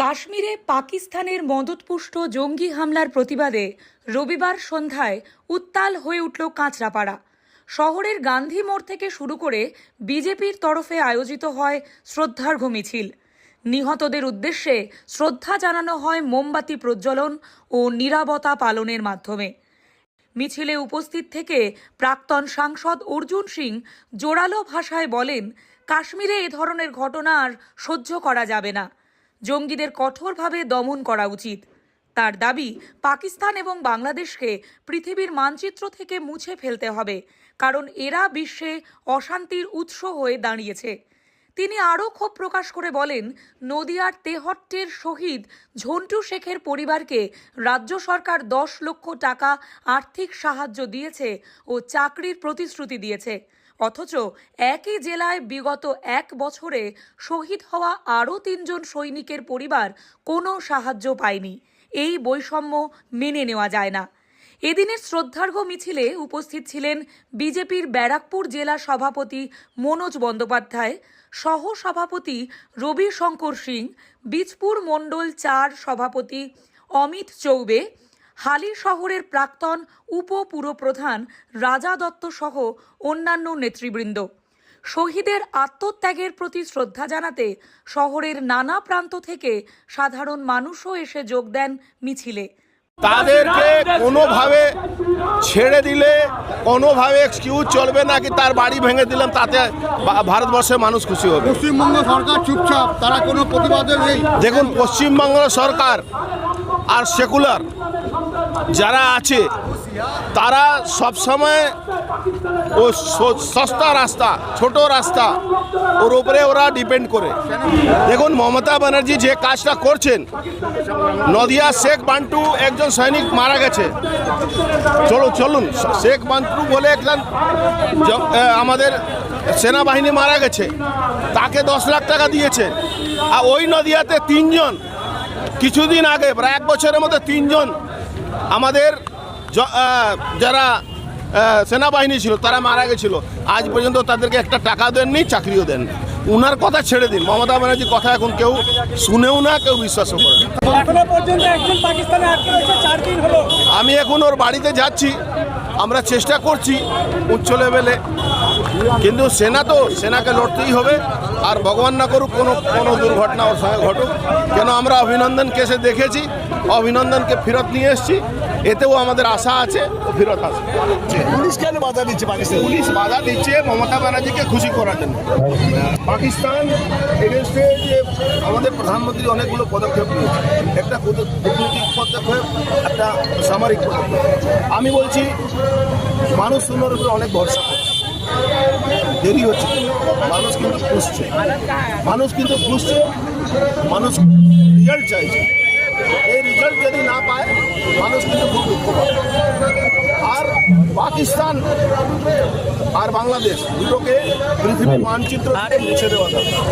কাশ্মীরে পাকিস্তানের মদতপুষ্ট জঙ্গি হামলার প্রতিবাদে রবিবার সন্ধ্যায় উত্তাল হয়ে উঠল কাঁচরাপাড়া। শহরের গান্ধী মোড় থেকে শুরু করে বিজেপির তরফে আয়োজিত হয় শ্রদ্ধার্ঘ্য মিছিল নিহতদের উদ্দেশ্যে শ্রদ্ধা জানানো হয় মোমবাতি প্রজ্বলন ও নিরাপত্তা পালনের মাধ্যমে। মিছিলে উপস্থিত থেকে প্রাক্তন সাংসদ অর্জুন সিং জোরালো ভাষায় বলেন, কাশ্মীরে এ ধরনের ঘটনা আর সহ্য করা যাবে না। জঙ্গিদের কঠোরভাবে দমন করা উচিত। তার দাবি, পাকিস্তান এবং বাংলাদেশকে পৃথিবীর মানচিত্র থেকে মুছে ফেলতে হবে, কারণ এরা বিশ্বে অশান্তির উৎস হয়ে দাঁড়িয়েছে। তিনি আরও ক্ষোভ প্রকাশ করে বলেন, নদিয়ার তেহট্টের শহীদ ঝন্টু শেখের পরিবারকে রাজ্য সরকার দশ লক্ষ টাকা আর্থিক সাহায্য দিয়েছে ও চাকরির প্রতিশ্রুতি দিয়েছে। অথচ একই জেলায় বিগত এক বছরে শহীদ হওয়া আরও তিনজন সৈনিকের পরিবার কোনো সাহায্য পায়নি। এই বৈষম্য মেনে নেওয়া যায় না। এদিনের শ্রদ্ধার্ঘ মিছিলে উপস্থিত ছিলেন বিজেপির ব্যারাকপুর জেলা সভাপতি মনোজ বন্দ্যোপাধ্যায় সহ সভাপতি রবি শঙ্কর সিং, বীজপুর মণ্ডল চার সভাপতি অমিত চৌবে হালি শহরের প্রাক্তন উপপুরপ্রধান রাজা দত্ত সহ অন্যান্য নেতৃবৃন্দ। শহীদের আত্মত্যাগের প্রতি শ্রদ্ধা জানাতে শহরের নানা প্রান্ত থেকে সাধারণ মানুষও এসে যোগ দেন মিছিলে। তাদেরকে কোনোভাবে ছেড়ে দিলে কোনোভাবে এক্সকিউজ চলবে না কি তার বাড়ি ভেঙে দিলাম তাতে ভারতবর্ষের মানুষ খুশি হবে। পশ্চিমবঙ্গ সরকার চুপচাপ তারা কোনো প্রতিবাদে নেই। দেখুন পশ্চিমবঙ্গ সরকার আর সেকুলার যারা আছে, তারা সবসময় ও সস্তা রাস্তা, ছোট রাস্তা, ওর উপরে ওরা ডিপেন্ড করে। দেখুন, মমতা ব্যানার্জি যে কাজটা করছেন, নদিয়া শেখ বান্টু একজন সৈনিক মারা গেছে। চলো, চলুন, শেখ বান্টু বলে একজন আমাদের সেনাবাহিনী মারা গেছে, তাকে দশ লাখ টাকা দিয়েছে। আর ওই নদিয়াতে তিনজন, কিছুদিন আগে, প্রায় এক বছরের মধ্যে তিনজন আমাদের যারা সেনাবাহিনী ছিল তারা মারা গেছিল। আজ পর্যন্ত তাদেরকে একটা টাকা দেননি চাকরিও দেন উনার কথা ছেড়ে দিন। মমতা ব্যানার্জির কথা এখন কেউ শুনেও না কেউ বিশ্বাসও করে আমি এখন ওর বাড়িতে যাচ্ছি। আমরা চেষ্টা করছি উচ্চ লেভেলে কিন্তু সেনা তো সেনাকে লড়তেই হবে আর ভগবান না করুক কোনো কোনো দুর্ঘটনা ওর সঙ্গে ঘটুক। কেন আমরা অভিনন্দন কেসে দেখেছি অভিনন্দনকে ফেরত নিয়ে এসেছি এতেও আমাদের আশা আছে ফেরত আসবে। পুলিশ কেন বাধা দিচ্ছে পাকিস্তান পুলিশ বাধা দিচ্ছে মমতা ব্যানার্জিকে খুশি করার জন্য। পাকিস্তান এগেনস্টে যে আমাদের প্রধানমন্ত্রী অনেকগুলো পদক্ষেপ নিয়েছে। একটা কূটনৈতিক পদক্ষেপ একটা সামরিক পদক্ষেপ। আমি বলছি মানুষ শূন্যর উপরে অনেক ভরসা করছে। দেরি হচ্ছে। মানুষ কিন্তু খুঁজছে। মানুষ কিন্তু খুঁজছে। মানুষ রিজাল্ট চাইছে। এই রিজাল্ট যদি না পায় মানুষ কিন্তু খুব দুঃখ পাবে। আর পাকিস্তান আর বাংলাদেশ দুটোকে পৃথিবীর মানচিত্র থেকে মুছে দেওয়া দরকার।